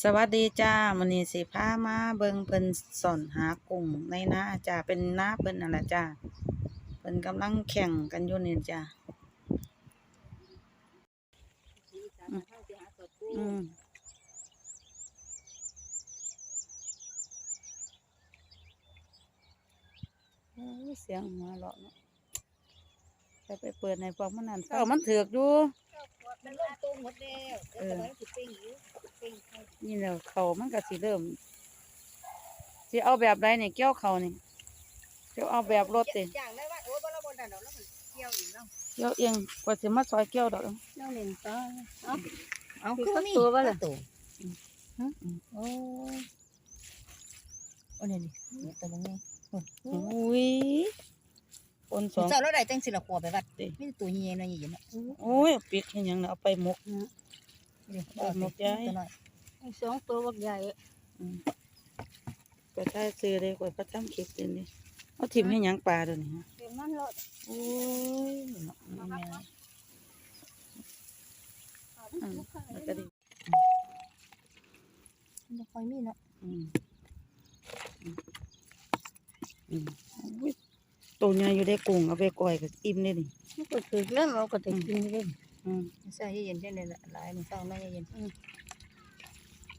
สวัสดีจ้ามื้อนี้สิพามาเบิ่งเพิ่นสอนหากุ้งในนาจ้าเป็นนาเพิ่นนั่นล่ะจ้าเพิ่นกำลังแข่งกันอยู่นี่จ้าอืมโอ้ยเสียงหัวเราะเนาะไปไปเปิดในพวกมันนั่นเฝ้ามันถือกอยู่มันลงตัวหมดแล้วแต่ตอนนี้สิปิ้งอยู่ปิ้งให้ นี่แหล้วเขามันก็สิเริ่มสิเอาแบบใดนี่เกี่ยวเขานี่เกี่ยวเอาแบบรถติอย่างได้ว่าโอ้ยบ่ละบ่ได้ดอกแล้วมันเกี่ยวอีกเนาะเกี่ยวเองกว่าสิมาซอยเกี่ยวดอกน้องเล่นต่อเอาเอาคือคือมีตัวบ่ล่ะตัวโอ้โอ้นี่นี่ตัวมึงไงอุ้ยคนสองเจ้าแล้วได้จังสิละขวบไปวัดติมีตัวใหญ่ๆหน่อยใหญ่ๆเนาะโอ้ยปิกเห็นหยังน่ะเอาไปหมก นี่เอาหมดย้ายตัวน้อยสองตัวบักใหญ่อืมไปใช้ซื้อเลยกว่าประจำคลิปเดี๋ยวนี้เอาถิ่มให้หยังปลาเดี๋ยวนี้ฮะเต็มมันรถโอ้ยเนาะแม่อืมแล้วก็ดิมันบ่ค่อยมีเนาะอืมอืมอืมอุ้ยตัวใหญ่อยู่ได้กุ้งเอาไปก้อยก็อิ่มเลยนี่มันก็คือเรื่องเราก็จะกินเล่น อืมใส่เย็นๆเท่านั้นแหละหลายมันเศร้าน้อยเย็น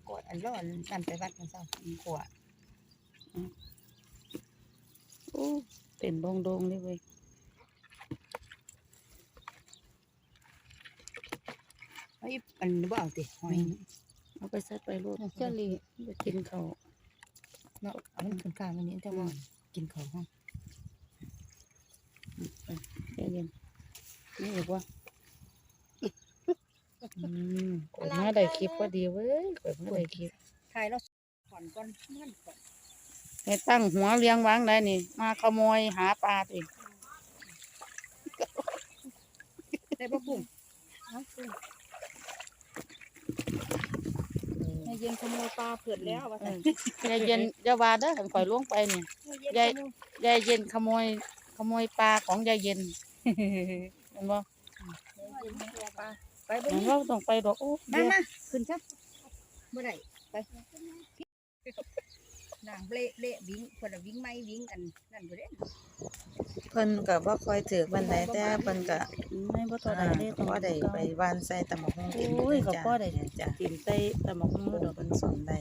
กดอันร้อนนั่นไปวัดมันเศร้าขวโอ้เต้นโดงๆเลยเว้ยเฮ้ยอันนี้บ่เอาติหอยเอาไปใส่ไปโลดเจ้าลีไปกินเขาวเนาะเอามันขึ้นกลางอันนี้แต่ว่ากินข้าวห้องใจเย็นนี่อีกว่า อืมกดมาได้คลิปก็ดีเว้ยกดมาได้คลิปถ่ายแล้วผ่อนก่อนมันก่อนให้ตั้งหัวเลี้ยงวางได้นี่ มาขโมยหาปลาติได้บ่กุ้งในเย็นขโมยปลาเผือดแล้วว่าเอแต่อใจเย็นอย่าว่าเด้อขันข่อยล่วงไปนี่ยายยายเย็นขโมยขโมยปลาของยายเย็นเห็นบ่ ไปบ่เห็นนี่เราต้องไปดอกโอ้มามาขึ้นซะบ่ได้ไปนางเละเละวิ่งคนละวิ่งไม้วิ่งอันนั่นบ่ได้เพิ่นก็บ่ค่อยถือปานใดแต่เพิ่นก็ไม่บ่เท่าใดเด้ต้องได้ไปวานใส่ตะหมกฮงกินโอ้ยก็พอได้จ้ะกินใส่ตะหมกมือดอกเพิ่นสอนได้